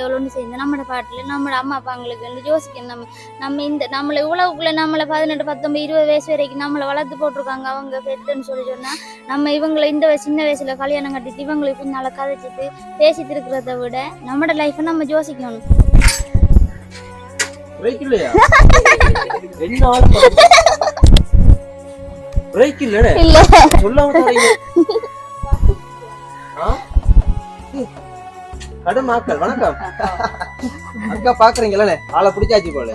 எவ்வளோன்னு சேர்ந்து நம்மளோட பாட்டில் நம்மளோட அம்மா அப்பாங்களுக்கு யோசிக்கணும் நம்ம நம்ம இந்த நம்மளை உழவுக்குள்ள நம்மளை பதினெட்டு பத்தொன்பது இருபது வயசு வரைக்கும் நம்மளை வளர்த்து போட்டிருக்காங்க அவங்க பெத்துன்னு சொல்லி சொன்னா நம்ம இவங்களை இந்த வயசு சின்ன வயசுல கல்யாணம் கட்டிட்டு இவங்களுக்கு பின்னால கதைச்சிட்டு பேசிட்டு இருக்கிறத விட நம்மளோட லைஃப்பை நம்ம யோசிக்கணும். பிரேக் இல்லையா? கடும் ஆக்கள் வணக்கம். அக்கா பாக்குறீங்களே ஆளை பிடிச்சாச்சு போல?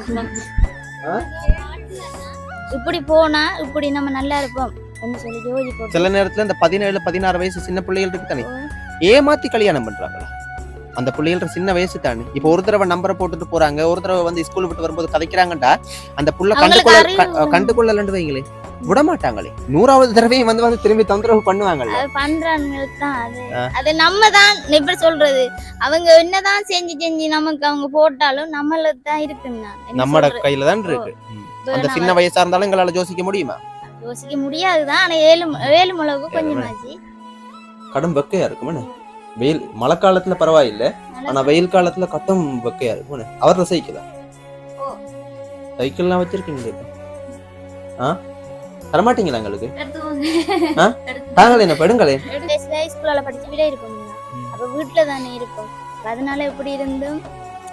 இப்படி போனா இப்படி நம்ம நல்லா இருப்போம் சில நேரத்துல இந்த பதினேழு பதினாறு வயசு சின்ன பிள்ளைகள் இருக்கு தானே ஏமாத்தி கல்யாணம் பண்றாங்களா? அந்த பிள்ளைகள் சின்ன வயசு தானே. இப்போ ஒரு தடவை நம்பரை போட்டுட்டு போறாங்க ஒரு தடவை வந்து ஸ்கூல் விட்டு வரும்போது கதைக்கிறாங்கடா அந்த புள்ள கண்டுகொள்ள கண்டுகொள்ளலன்னு வைங்களே விட மாட்டாங்களே நூறாவது தடவையும் வந்து வந்து திரும்பி தொந்தரவு பண்ணுவாங்கல்ல. அது நம்ம தான் எப்படி சொல்றது அவங்க என்னதான் செஞ்சு செஞ்சு நமக்கு அவங்க போட்டாலும் நம்மள தான் இருக்குன்னா நம்மட? கையில தான் இருக்கு. அந்த சின்ன வயசா இருந்தாலும் எங்களால யோசிக்க முடியுமா? யோசிக்க முடியாதுதான் ஆனா ஏழு ஏழு மிளகு கொஞ்சமாச்சு. கடும் வெக்கையா இருக்குமே வெயில் மழை காலத்துல பரவாயில்ல ஆனா வெயில் காலத்துல கட்டும் வெக்கையா இருக்கும் அவர் சைக்கிளா. சைக்கிள்லாம் வச்சிருக்கீங்க? ஆ? தரமாட்டீங்களா எங்களுக்கு? தாங்களே என்ன பெடுங்களே? ஸ்கூல்ல படிச்சு விட இருப்போம் ம். அப்ப வீட்டுல தானே இருப்போம் அதனால எப்படி இருந்தும்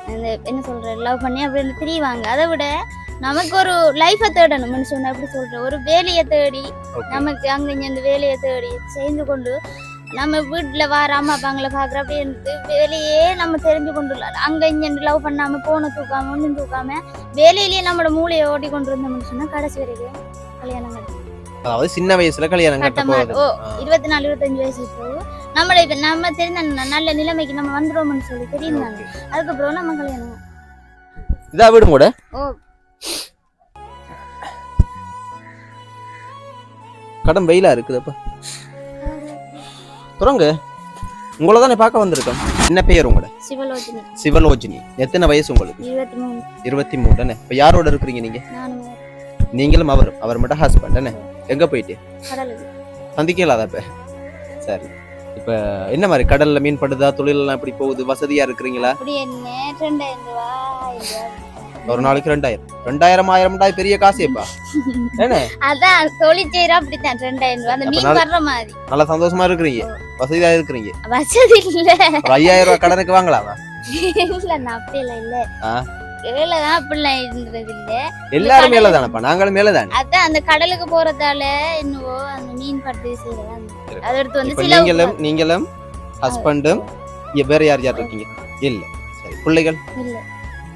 அந்த என்ன சொல்ற லவ் பண்ணி அப்படின்னு தெரியவாங்க அதை விட நமக்கு ஒரு லைஃபை தேடணும்னு சொன்னா எப்படி சொல்ற ஒரு வேலையை தேடி நமக்கு அங்க இங்க இந்த வேலையை தேடி செய்து கொண்டு நம்ம வீட்டுல வர அம்மா அப்பாங்களை பாக்குற அப்படியே இருந்து வேலையே நம்ம தெரிஞ்சு கொண்டு அங்க இங்க லவ் பண்ணாம போன தூக்காம ஒண்ணும் தூக்காம வேலையிலேயே நம்மளோட மூளையை ஓட்டி கொண்டு இருந்தோம்னு சொன்னா கடைசி வரைக்கும் கல்யாணம் கட்ட அதாவது சின்ன வயசுல கல்யாணம் கட்ட. ஓ இருபத்தி நாலு இருபத்தஞ்சு வயசு இப்போ நம்மள இப்ப நம்ம தெரிந்த நல்ல நிலைமைக்கு நம்ம வந்துடுவோம்னு சொல்லி தெரியும் அதுக்கப்புறம் நம்ம கல்யாணம். இதா விடும் கூட ஓ. கடும் வெயிலா இருக்குதுப்பா. துறங்க. உங்களை தானே பார்க்க வந்திருக்கோம். என்ன பெயர் உங்களோட? சிவலோச்சினி சிவலோஜினி எத்தனை வயசு உங்களுக்கு? இருபத்தி மூணு. இருபத்தி மூணு தானே? இப்ப யாரோட இருக்கிறீங்க நீங்க? நானும் நீங்களும் அவரும். அவர் மட்டும் ஹஸ்பண்ட் தானே? எங்க போயிட்டு? சந்திக்கலாதா இப்ப? சரி. இப்ப என்ன மாதிரி? கடல்ல மீன் படுதா? தொழில் எல்லாம் எப்படி போகுது? வசதியா இருக்கிறீங்களா? ஆயிரம். ஒரு நாளைக்கு ரெண்டாயிரம். ரெண்டாயிரம் ஆயிரம்டா பெரிய காசேப்பா என்ன? அதான் தொழில் செய்யற அப்படித்தான் ரெண்டாயிரம் ரூபா அந்த மீன் வர்ற மாதிரி. நல்லா சந்தோஷமா இருக்கிறீங்க. வசதியா இருக்கிறீங்க. வசதி இல்ல. ஒரு ஐயாயிரம் ரூபாய் கடனுக்கு வாங்கலாமா? இல்ல நான் அப்படியெல்லாம் இல்ல. அப்படிலாம் இருந்தது இல்ல. எல்லாரும் மேல தானப்பா நாங்களும் மேல தானே அதான் அந்த கடலுக்கு போறதால என்னவோ அந்த மீன் பட்டு செய்யலாம் அதை எடுத்து வந்து இப்ப சில நீங்களும் நீங்களும் ஹஸ்பண்டும் வேற யார் யார் இருக்கீங்க? இல்ல. சரி பிள்ளைகள்? இல்ல.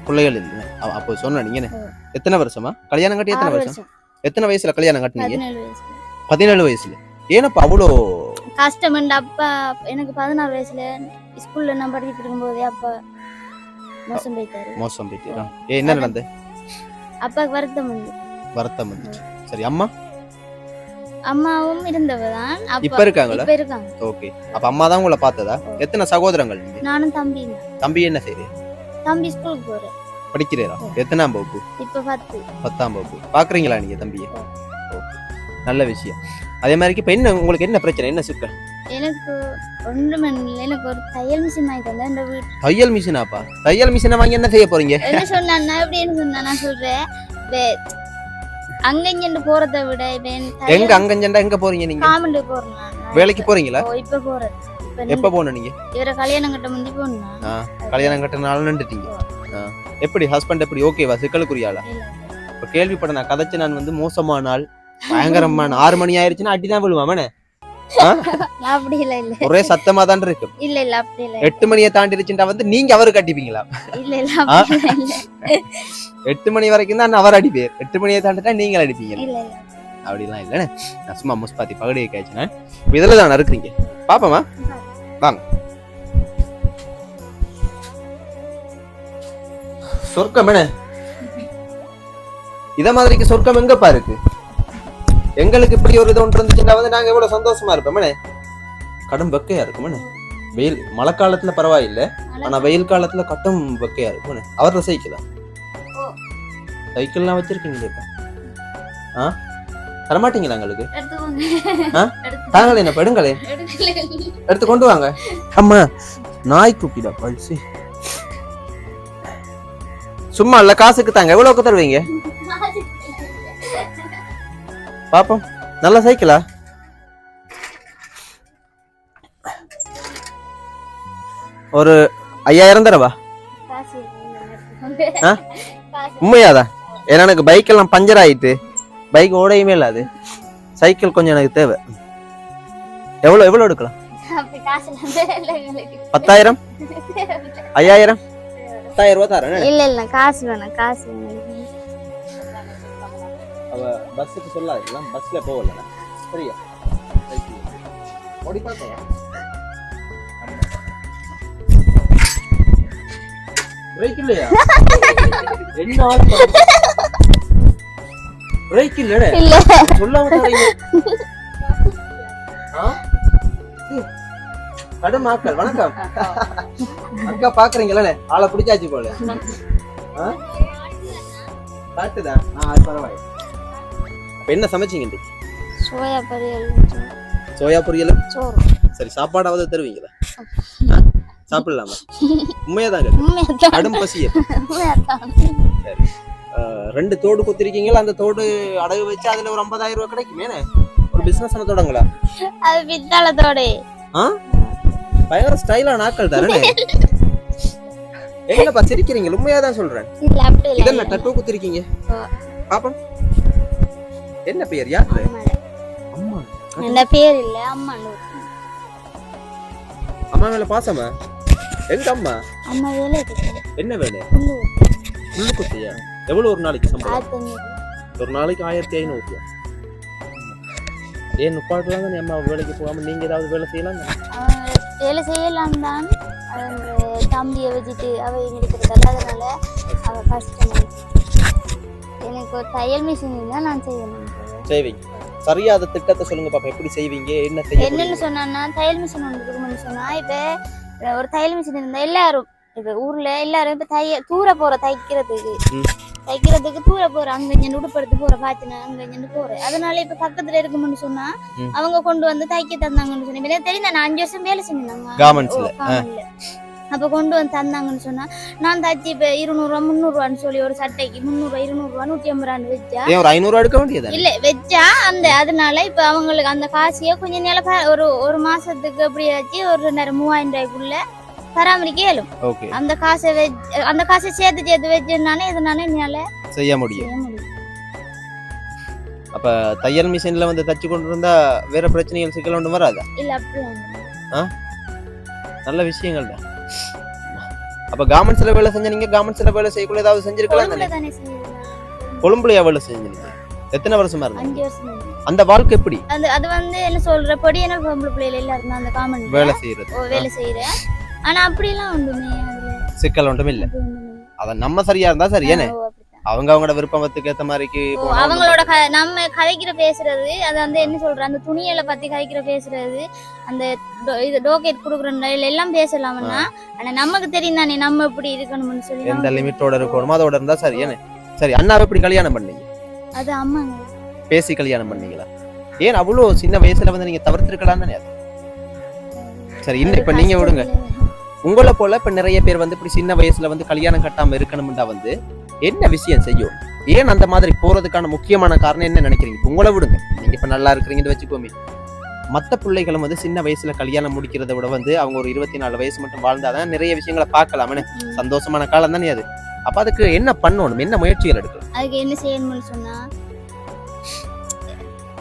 பிள்ளைகள் இல்ல. அப்போ சொன்ன நீங்க. எத்தனை வருஷமா? கல்யாணம் கட்டி எத்தனை வருஷம்? எத்தனை வயசுல கல்யாணம் கட்டினீங்க? பதினேழு வயசுல. ஏனப்பா அவ்வளோ கஷ்டம் அப்பா எனக்கு பதினாறு வயசுல ஸ்கூல்ல நான் படிச்சுட்டு இருக்கும்போதே அப்பா மோசம் போயிட்டாரு. மோசம் போயிட்டு ஆ. ஏ என்ன நடந்து அப்பாவுக்கு வருத்தம் வந்து வருத்தம் வந்துச்சு. சரி அம்மா? அம்மாவும் இருந்தவதான் இப்ப இருக்காங்களா? இப்ப இருக்காங்க. ஓகே. அப்ப அம்மா தான் உங்களை பார்த்ததா? எத்தனை சகோதரங்கள் நானும் தம்பி தம்பி என்ன செய்யுது தம்பி ஸ்கூலுக்கு போறேன். படிக்கிறீரா? எத்தனாம் வகுப்பு? இப்ப பத்து. பத்தாம் வகுப்பு. பாக்குறீங்களா நீங்க தம்பியை? நல்ல விஷயம். அதே மாதிரி இப்ப என்ன உங்களுக்கு என்ன பிரச்சனை? என்ன சிக்கல்? எனக்கு ஒன்றுமே இல்லை எனக்கு ஒரு தையல் மிஷின் வாங்கி தந்தேன் இந்த வீட்டு. தையல் மிஷினாப்பா தையல் மிஷினை வாங்கி என்ன செய்ய போறீங்க? என்ன சொன்னா எப்படின்னு சொன்னா நான் சொல்றேன். அங்க இங்க போறதை விட எங்க அங்கஞ்சண்டா எங்க போறீங்க நீங்க? காமெண்ட் போறேன். வேலைக்கு போறீங்களா? இப்ப இப்ப எப்ப போன நீங்க? இவரை கல்யாணம் கட்ட முந்தி போனா ஆ, கல்யாணம் கட்டினாலும் நின்றுட்டீங்க. ஆ. எப்படி ஹஸ்பண்ட் எப்படி ஓகேவா சிக்கலுக்குரிய ஆளா? இப்ப கேள்விப்பட நான் கதைச்சு நான் வந்து மோசமான ஆள் பயங்கரமான ஆறு மணி ஆயிருச்சுன்னா அடிதான் விழுவாமனே அப்படி இல்ல இல்ல. ஒரே சத்தமா தான் இருக்கும். இல்ல இல்ல அப்படி இல்ல. எட்டு மணியை தாண்டிருச்சுட்டா வந்து நீங்க அவருக்கு அடிப்பீங்களா இல்ல இல்ல எட்டு மணி வரைக்கும் தான் அவர் அடிப்பேர். எட்டு மணியை தாண்டிட்டா நீங்கள் அடிப்பீங்க. அப்படிலாம் இல்லைண்ணே. நான் சும்மா முஸ்பாத்தி பகடியை காய்ச்சினேன் இப்போ இதில் தான் இருக்கிறீங்க பாப்போமா. வாங்க சொர்க்கம் என்ன? இத மாதிரிக்கு சொர்க்கம் எங்கப்பா இருக்கு? எங்களுக்கு இப்படி ஒரு இது ஒன்று இருந்துச்சுன்னா வந்து நாங்க எவ்வளவு சந்தோஷமா இருப்போமே கடும் வெக்கையா இருக்குமே வெயில் மழை காலத்துல பரவாயில்ல ஆனா வெயில் காலத்துல கட்டும் வெக்கையா இருக்குமே அவர் சைக்கிளா. சைக்கிள்லாம் வச்சிருக்கீங்களே இப்ப? ஆ? தரமாட்டீங்களா எங்களுக்கு? தாங்களே என்ன பெடுங்களே. எடுத்து கொண்டு வாங்க. அம்மா நாய் குட்டிடா பல்சி. சும்மா இல்ல காசுக்கு தாங்க. எவ்வளவுக்கு தருவீங்க? பாப்போம். நல்ல சைக்கிளா? ஒரு ஐயாயிரம் தரவா? உண்மையாதான் ஏன்னா எனக்கு பைக் எல்லாம் பஞ்சர் ஆயிட்டு. பைக் ஓடையுமே இல்ல அது. சைக்கிள் கொஞ்சம் எனக்கு தேவை. எவ்வளவு எவ்வளவு எடுக்கலாம். பத்தாயிரம்? ஐயாயிரம்? பத்தாயிரம் ரூபா தரேன் இல்ல இல்ல காசு வேணாம் காசு அவ பஸ்ஸுக்கு சொல்லாதுலாம் பஸ்ல போகல. சரியா? ஓடி பார்த்தையா பிரேக் இல்லையா? என்ன ஆள் பிரேக் இல்லடே இல்ல. சொல்லாம தரீங்க. கடும் ஆக்கள் வணக்கம். அக்கா பாக்குறீங்களே ஆளை பிடிச்சாச்சு போல? காட்டுதா ஆ அது பரவாயில்ல. என்ன சமைச்சீங்க? சோயா பொரியல் சோயா பொரியலும் சோறு. சரி சாப்பாடாவது தருவீங்களா? சாப்பிடலாமா. உண்மையாதான் கடும் பசிய. சரி. ரெண்டு தோடு குத்திருக்கீங்களா? அந்த தோடு அடகு வச்சு அதுல ஒரு ஐம்பதாயிரம் ரூபாய் கிடைக்குமே ஒரு பிசினஸ் தொடங்களா? அது பித்தாளத்தோட ஆ? பயங்கர ஸ்டைலா நாட்கள் தானே? எங்கப்பா சிரிக்கிறீங்க? உண்மையாதான் சொல்றேன். இல்ல அப்படி இல்ல. இதென்ன டட்டு குத்திருக்கீங்க? ஆ. பாப்போம். என்ன பேர் யாரு. அம்மா இந்த பேர் இல்ல அம்மா அம்மா மேல பாசமா? எங்க அம்மா? அம்மா வேலை என்ன வேலை? முள்ளு குத்தியா எவ்வளவு ஒரு நாளைக்கு சம்பளம்? ஒரு நாளைக்கு ஆயிரத்தி ஐநூறு ஏன் நுப்பாட்டுலாம் நீ அம்மா வேலைக்கு போகாம நீங்க ஏதாவது வேலை செய்யலாம் வேலை செய்யலாம் தான் தம்பியை வச்சுட்டு அவ இருக்கிறதால அதனால அவ கஷ்டம் எனக்கு ஒரு தையல் மிஷின் தான் நான் செய்யணும் செய்வீங்க. சரியா அந்த திட்டத்தை சொல்லுங்க பாப்பா எப்படி செய்வீங்க? என்ன செய்ய என்னன்னு சொன்னா தையல் மிஷின் ஒன்று இருக்குன்னு சொன்னா இப்ப ஒரு தையல் மிஷின் இருந்தா எல்லாரும் இப்ப ஊர்ல எல்லாரும் இப்ப தைய தூர போற தைக்கிறதுக்கு. தைக்கிறதுக்கு தூர போற அங்க இங்க உடுப்படுத்து போற பாத்தினா அங்க இங்க போற. அதனால இப்ப பக்கத்துல இருக்கும்னு சொன்னா. அவங்க கொண்டு வந்து தைக்க தந்தாங்கன்னு சொன்னா இப்ப எனக்கு தெரியும் நான் அஞ்சு வருஷம் வேலை Garmentsல, அப்ப கொண்டு வந்து தந்தாங்கன்னு சொன்னா நான் தச்சு இப்ப இருநூறுவா முந்நூறுவான்னு சொல்லி ஒரு சட்டைக்கு முந்நூறுவா இருநூறுவா நூத்தி ஐம்பது ரூபான்னு வச்சா ஒரு ஐநூறு எடுக்க வேண்டியது இல்ல வச்சா அந்த அதனால இப்ப அவங்களுக்கு அந்த காசையே கொஞ்ச நேரம் ப- ஒரு ஒரு மாசத்துக்கு அப்படி வச்சு ஒரு ரெண்டாயிரம் மூவாயிரம் ரூபாய்க்குள்ள பராமரிக்க இயலும் ஓகே. அந்த காசை வச்சு அந்த காசை சேர்த்து சேர்த்து வச்சதுனால இதனால என்னால செய்ய முடியும். அப்ப தையல் மிஷின்ல வந்து தச்சு கொண்டு இருந்தா வேற பிரச்சனைகள் சிக்கல் ஒன்றும் வராதா? இல்ல அப்படி ஒண்ணும் நல்ல விஷயங்கள் தான். அப்ப கார்மெண்ட்ஸ்ல வேலை செஞ்ச நீங்க கார்மெண்ட்ஸ்ல வேலை செய்யக்குள்ள ஏதாவது செஞ்சிருக்கலாம் தானே கொழும்புலையா வேலை செஞ்சீங்க எத்தனை வருஷமா தான். அந்த வாழ்க்கை எப்படி? அது அது வந்து என்ன சொல்ற பொடியன பொம்பளை பிள்ளைல எல்லாம் இருந்தா அந்த காமன் வேலை செய்யறது. வேலை செய்யறேன். ஆனா அப்படிலாம் ஒன்றுமே சிக்கல் ஒன்றும் இல்ல. அத நம்ம சரியா இருந்தா சரியானே. அவங்க அவங்களோட விருப்பத்துக்கு ஏத்த மாதிரிக்கு போனா அவங்களோட நம்ம கதைக்கிற பேசுறது அது வந்து என்ன சொல்ற அந்த துணியலை பத்தி கதைக்கிற பேசுறது அந்த இது டோக்கெட் குடுக்குற எல்லாம் பேசலாம்னா ஆனா நமக்கு தெரியும் தானே நம்ம இப்படி இருக்கணும்னு சொல்லி எந்த லிமிட்டோட இருக்கணுமோ அதோட இருந்தா சரியானே சரி அண்ணாவை எப்படி கல்யாணம் பண்ணீங்க? அது அம்மாங்க. பேசி கல்யாணம் பண்ணீங்களா? ஏன் அவ்வளோ சின்ன வயசுல வந்து நீங்க தவிர்த்திருக்கலாம் தானே? சரி இன்னும் இப்ப நீங்க விடுங்க. உங்களை போல இப்ப நிறைய பேர் வந்து இப்படி சின்ன வயசுல வந்து கல்யாணம் கட்டாம இருக்கணும்டா வந்து என்ன விஷயம் செய்யும்? ஏன் அந்த மாதிரி போறதுக்கான முக்கியமான காரணம் என்ன நினைக்கிறீங்க? உங்களை விடுங்க. நீங்க இப்ப நல்லா இருக்கிறீங்கன்னு வச்சுக்கோமே. மத்த பிள்ளைகளும் வந்து சின்ன வயசுல கல்யாணம் முடிக்கிறத விட வந்து அவங்க ஒரு இருபத்தி நாலு வயசு மட்டும் வாழ்ந்தாதான் நிறைய விஷயங்களை பார்க்கலாமே ம். சந்தோஷமான காலம் தானே அது. அப்ப அதுக்கு என்ன பண்ணணும்? என்ன முயற்சிகள் எடுக்கலாம்? அதுக்கு என்ன செய்யணும்னு சொன்னா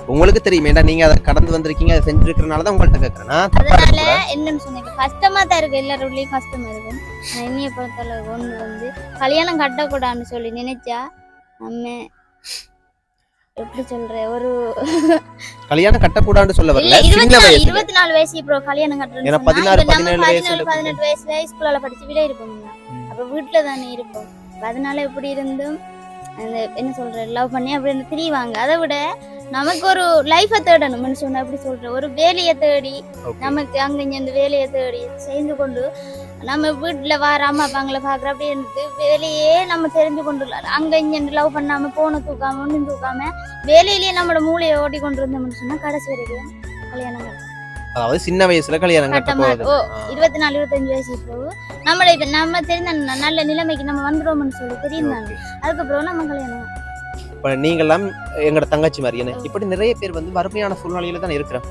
உங்களுக்கு தெரியும் ஏன்டா நீங்க அதை கடந்து வந்திருக்கீங்க அதை செஞ்சிருக்கிறனால தான் உங்கள்ட்ட கேட்கறேன் அதனால. என்னன்னு சொன்னீங்க கஷ்டமா தான் இருக்கு எல்லாரோடலயும் கஷ்டமா இருக்கும் ஆனா என்னைய பொறுத்தளவு ஒண்ணு வந்து கல்யாணம் கட்டக்கூடாதுன்னு சொல்லி நினைச்சா நம்ம எப்படி சொல்ற ஒரு கல்யாணம் கட்டக்கூடாதுன்னு சொல்ல இல்ல வரல இருபத்தி சின்ன நாலு வயசுல. இருபத்தி நாலு வயசு இப்போ கல்யாணம் கட்டுறோம்னு ஏன்னா சொன்னா, பதினாறு, இப்ப நம்ம பதினேழு வயசுல பதினெட்டு வயசுல ஸ்கூல்ல படிச்சு விட இருப்போம் ம். அப்ப வீட்டுல தானே இருப்போம். அப்ப அதனால எப்படி இருந்தும் அந்த என்ன சொல்ற லவ் பண்ணி அப்படி இருந்து திரிவாங்க. அதை விட நமக்கு ஒரு லைஃபை தேடணும்னு சொன்னா எப்படி சொல்ற ஒரு வேலையை தேடி. நமக்கு அங்க இங்க இந்த வேலையை தேடி சேர்ந்து கொண்டு நம்ம வீட்டுல வர அம்மா அப்பாங்களை பாக்குற அப்படி இருந்து வேலையே நம்ம தெரிஞ்சு கொண்டு அங்க இங்க லவ் பண்ணாம போன தூக்காம ஒண்ணும் தூக்காம வேலையிலேயே நம்மளோட மூளையை ஓடி கொண்டு இருந்தோம்னு சொன்னா கடைசி வரைக்கும் கல்யாணம். அதாவது சின்ன வயசுல கல்யாணம் கட்ட ஓ இருபத்தி நாலு இருபத்தஞ்சு வயசு இப்போ. நம்மள இப்ப நம்ம தெரிந்த ந- நல்ல நிலைமைக்கு நம்ம வந்துடுவோம்னு சொல்லி தெரியும் தானே அதுக்கப்புறம் நம்ம கல்யாணம் இப்ப நீங்கெல்லாம் எங்களோட தங்கச்சி மாதிரி என்ன? இப்படி நிறைய பேர் வந்து வறுமையான சூழ்நிலையில தான் இருக்கிறோம்.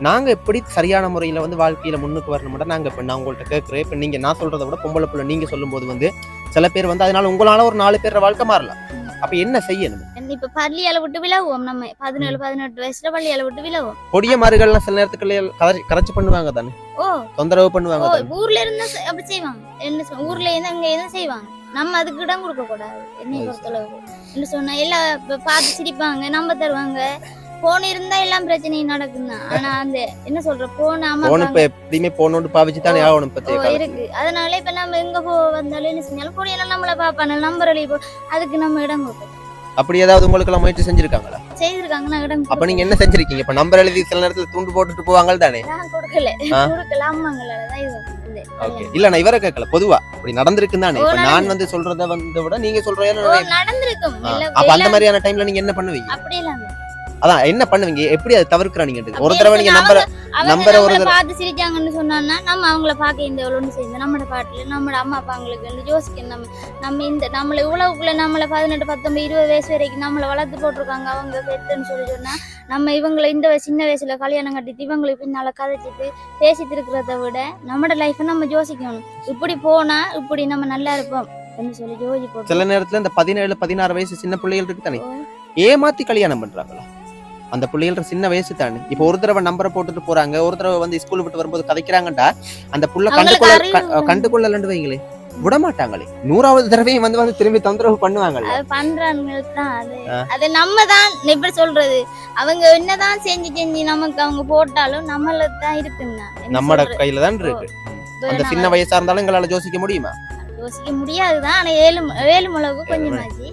நாங்க எப்படி சரியான முறையில வந்து வாழ்க்கையில முன்னுக்கு வரணும் நாங்க இப்ப நான் உங்கள்ட்ட கேட்கிறேன் இப்ப நீங்க நான் சொல்றதை விட பொம்பளை புள்ள நீங்க சொல்லும்போது வந்து சில பேர் வந்து அதனால உங்களால ஒரு நாலு பேர் வாழ்க்கை மாறலாம். அப்ப என்ன செய்யணும்? இப்ப பள்ளியால விட்டு விலகுவோம் நம்ம. பதினேழு பதினெட்டு வயசுல பள்ளியால விட்டு விலகுவோம். பொடிய மாறுகள்லாம் சில நேரத்துக்குள்ள கரை- கரைச்சு பண்ணுவாங்க தானே? ஓ. தொந்தரவு பண்ணுவாங்க ஊர்ல இருந்தா அப்படி செய்வாங்க. என்ன ஊர்ல இருந்து அங்க எதுவும் செய்வாங்க. நம்ம அதுக்கு இடம் கொடுக்க கூடாது. என்னை அது பொறுத்தளவு என்ன சொன்னா எல்லாம் பார்த்து சிரிப்பாங்க நம்ப தருவாங்க. போன் இருந்தா எல்லாம் பிரச்சனையும் நடக்கும் தான் ஆனா அந்த என்ன சொல்ற போன் அம்மா போன் இப்ப எப்படியுமே போனோண்டு பாவிச்சு தானே ஆகணும் இருக்கு. அதனால இப்ப நம்ம எங்க போ வந்தாலும் என்ன செஞ்சாலும் பொடியெல்லாம் நம்மள பாப்பாங்க நம்பர் எழுதி போ அதுக்கு நம்ம இடம் கொடுப்போம் அப்படி ஏதாவது உங்களுக்கு எல்லாம் முயற்சி செஞ்சிருக்காங்களா? செய்திருக்காங்க நான் இடம் அப்ப நீங்க என்ன செஞ்சிருக்கீங்க? இப்ப நம்பர் எழுதி சில நேரத்துல துண்டு போட்டுட்டு போவாங்க தானே. நான் கொடுக்கல. கொடுக்கல அம்மாங்களால தான் இது வந்து ஓகே. இல்ல நான் இவரை கேட்கல. பொதுவா. அப்படி நடந்திருக்கு தானே. இப்ப நான் வந்து சொல்றத வந்து விட நீங்க சொல்ற ஓ நடந்திருக்கும். இல்ல அப்ப அந்த மாதிரியான டைம்ல நீங்க என்ன பண்ணுவீங்க. அதான் என்ன பண்ணுவீங்க? எப்படி அதை தவிர்க்கிறாங்க ஒரு தடவை நீங்க நம்பர் நம்பரை ஒரு தடவை- பார்த்து சிரிச்சாங்கன்னு சொன்னான்னா நம்ம அவங்கள பார்க்க இந்த எவ்வளோன்னு செய்யுது நம்மட பாட்டுல நம்மட அம்மா அப்பாங்களுக்கு வந்து யோசிக்கணும். நம்ம நம்ம இந்த நம்மள இவ்வளவுக்குள்ள நம்மள பதினெட்டு பத்தொன்பது இருபது வயசு வரைக்கும் நம்மள வளர்த்து போட்டிருக்காங்க அவங்க பெத்துன்னு சொல்லி சொன்னா நம்ம இவங்களை இந்த சின்ன வயசுல கல்யாணம் கட்டிட்டு இவங்களுக்கு பின்னால கதைச்சிட்டு பேசிட்டு இருக்கிறத விட நம்மட லைஃப்பை நம்ம யோசிக்கணும். இப்படி போனா இப்படி நம்ம நல்லா இருப்போம் சில நேரத்துல இந்த பதினேழு பதினாறு வயசு சின்ன பிள்ளைகள் இருக்கு தானே? ஏமாத்தி கல்யாணம் பண்றாங்களா? அந்த பிள்ளைகள் சின்ன வயசு தானே இப்ப ஒரு தடவை நம்பரை போட்டுட்டு போறாங்க ஒரு தடவை வந்து ஸ்கூல் விட்டு வரும்போது கதைக்கிறாங்கடா அந்த புள்ள கண்டுகொள்ள கண்டுகொள்ளலன்னு வைங்களே. விட மாட்டாங்களே நூறாவது தடவையும் வந்து வந்து திரும்பி தொந்தரவு பண்ணுவாங்கல்ல. அது நம்ம தான் எப்படி சொல்றது? அவங்க என்னதான் செஞ்சு செஞ்சு நமக்கு அவங்க போட்டாலும் நம்மள தான் இருக்குன்னா நம்மட? கையில தான் இருக்கு. அந்த சின்ன வயசா இருந்தாலும் எங்களால யோசிக்க முடியுமா? யோசிக்க முடியாதுதான் ஆனா ஏழு ஏழு மிளகு கொஞ்சமாச்சு.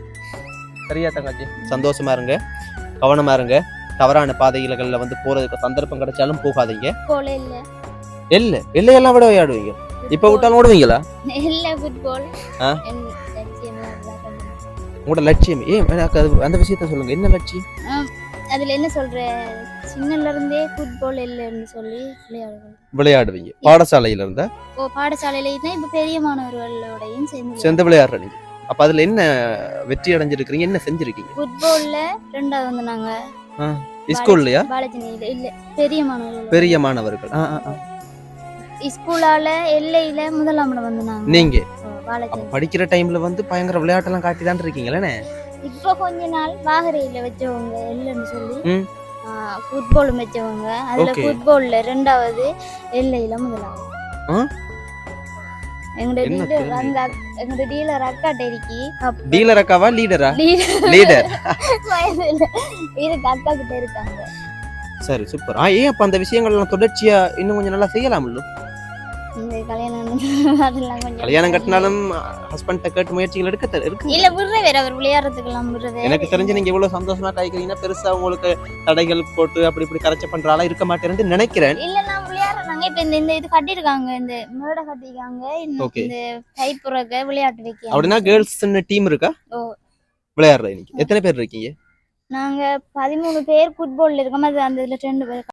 சரியா தங்கச்சி. சந்தோஷமா இருங்க. கவனமா இருங்க. தவறான பாதைகள வந்து போறதுக்கு சந்தர்ப்பம் கிடைச்சாலும் போகாதீங்க. இல்ல. இல்ல எல்லையெல்லாம் விட விளையாடுவீங்க. இப்ப விட்டாலும் ஓடுவீங்களா? இல்ல ஃபுட்பால் ஆ? உங்களோட லட்சியம். ஏன் எனக்கு அது அந்த விஷயத்த சொல்லுங்க. என்ன லட்சியம்? அதுல என்ன சொல்ற? சின்னல இருந்தே ஃபுட்பால் இல்லைன்னு சொல்லி விளையாடுவோம். விளையாடுவீங்க. பாடசாலையில இருந்தா? ஓ பாடசாலையில தான் இப்ப பெரிய மாணவர்களோடையும் சேர்ந்து சேர்ந்து விளையாடுற நீங்க அப்ப அதுல என்ன வெற்றி அடைஞ்சிருக்கீங்க என்ன செஞ்சிருக்கீங்க? ஃபுட்பால்ல ரெண்டாவது வந்து நாங்க ஸ்கூல்லயா? பெரிய மாணவர்கள். பெரிய மாணவர்கள். ஸ்கூலால எல்லையில முதலாம் இடம் வந்து நாங்க. படிக்கிற டைம்ல வந்து பயங்கர விளையாட்டெல்லாம் காட்டி தான் இருக்கீங்களே இப்ப கொஞ்ச நாள் வாகரையில வச்சவங்க இல்லைன்னு சொல்லி. ம். ஃபுட்பாலும் வச்சவங்க. அதுல. ஃபுட்பால்ல ரெண்டாவது எல்லையில முதலாவது ஆ? எங்கட என்ன டீலர் தெரியுது? அந்த அக்- எங்கட டீலர் அக்காட்ட இருக்கி. கப் டீலர் அக்காவா லீடரா டீலர் லீடர் வயது இல்ல. இருக்கு அக்கா கிட்ட இருக்காங்க. சரி சூப்பர் ஆ ஏன் அப்ப அந்த விஷயங்கள்லாம் தொடர்ச்சியா இன்னும் கொஞ்சம் நல்லா செய்யலாம்ல இந்த கல்யாணம் அதெல்லாம் கொஞ்சம் கல்யாணம் கட்டினாலும் ஹஸ்பண்ட கேட்டு முயற்சிகள் எடுக்க இருக்கு. இல்ல விடுற வேற அவர் விளையாடுறதுக்கெல்லாம் விடுற. எனக்கு தெரிஞ்சு நீங்க இவ்வளவு சந்தோஷமா காய்க்கிறீங்கன்னா பெருசா உங்களுக்கு தடைகள் போட்டு அப்படி இப்படி கரைச்ச பண்ற ஆளா இருக்க மாட்டேன்னு நினைக்கிறேன். இல்ல விளையாடுறாங்க இப்ப இந்த இந்த இது கட்டிருக்காங்க இந்த மேடை கட்டிருக்காங்க. இந்த கைப்புறக்க விளையாட்டு வைக்க. அப்படின்னா கேர்ள்ஸ் டீம் இருக்கா? ஓ. விளையாடுற இன்னைக்கு. எத்தனை பேர் இருக்கீங்க? நாங்க பதிமூணு பேர் ஃபுட்பால்ல இருக்கோம். அது அந்த இதுல ரெண்டு பேர்